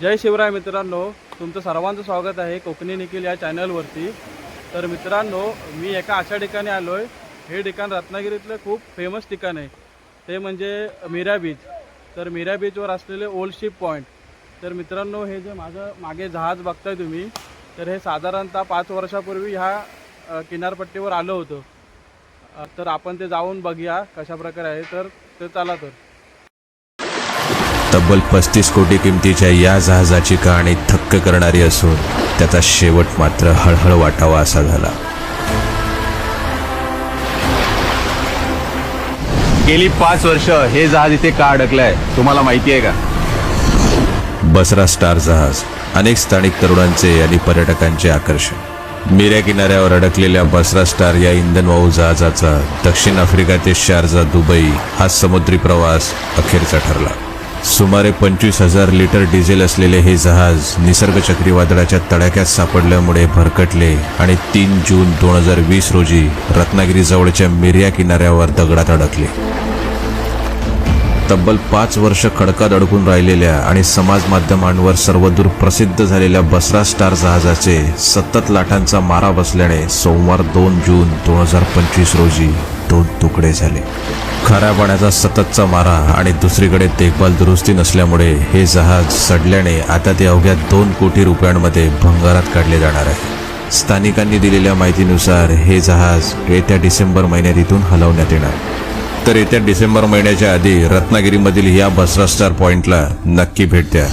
जय शिवराय मित्रांनो तुमचं सर्वांचं स्वागत आहे कोकणी निखिल या चॅनलवरती. तर मित्रांनो मी एका अशा ठिकाणी आलो आहे हे ठिकाण रत्नागिरीतलं खूप फेमस ठिकाण आहे. ते म्हणजे मीरा बीच तर मीरा बीचवर असलेले ओल्ड शिप पॉईंट तर मित्रांनो हे जे माझं मागे जहाज बघताय तुम्ही तर हे साधारणतः पाच वर्षापूर्वी ह्या किनारपट्टीवर आलं होतं. तर आपण ते जाऊन बघूया कशा प्रकारे आहे. तर ते चला तर. तब्बल पस्तीस कोटी किमतीच्या या जहाजाची कहाणी थक्क करणारी असून त्याचा शेवट मात्र हळहळ वाटावा असा झाला. गेली पाच वर्ष हे जहाज इथे का अडकलंय तुम्हाला माहिती आहे का? बसरा स्टार जहाज अनेक स्थानिक तरुणांचे आणि पर्यटकांचे आकर्षण. मिऱ्या किनाऱ्यावर अडकलेल्या बसरा स्टार या इंधनवाहू जहाजाचा दक्षिण आफ्रिका ते शारजा दुबई हा समुद्री प्रवास अखेरचा ठरला. सुमारे पंचवीस हजार लिटर डिझेल असलेले हे जहाज निसर्ग चक्रीवादळाच्या तडाख्यात सापडल्यामुळे भरकटले आणि तीन जून दोन हजार वीस रोजी रत्नागिरीजवळच्या मिर्या किनाऱ्यावर दगडात अडकले. तब्बल पाच वर्ष खडकात अडकून राहिलेल्या आणि समाज माध्यमांवर सर्वदूर प्रसिद्ध झालेल्या बसरा स्टार जहाजाचे सतत लाटांचा मारा बसल्याने सोमवार दोन जून दोन हजार पंचवीस रोजी दोन तुकडे झाले. खऱ्या पाण्याचा सततचा मारा आणि दुसरीकडे देखभाल दुरुस्ती नसल्यामुळे हे जहाज सडल्याने आता ते अवघ्या दोन कोटी रुपयांमध्ये भंगारात काढले जाणार आहे. स्थानिकांनी दिलेल्या माहितीनुसार हे जहाज येत्या डिसेंबर महिन्यात इथून हलवण्यात येणार. तर येत्या डिसेंबर महिन्याच्या आधी रत्नागिरीमधील या बसरा स्टार पॉइंटला नक्की भेट द्या.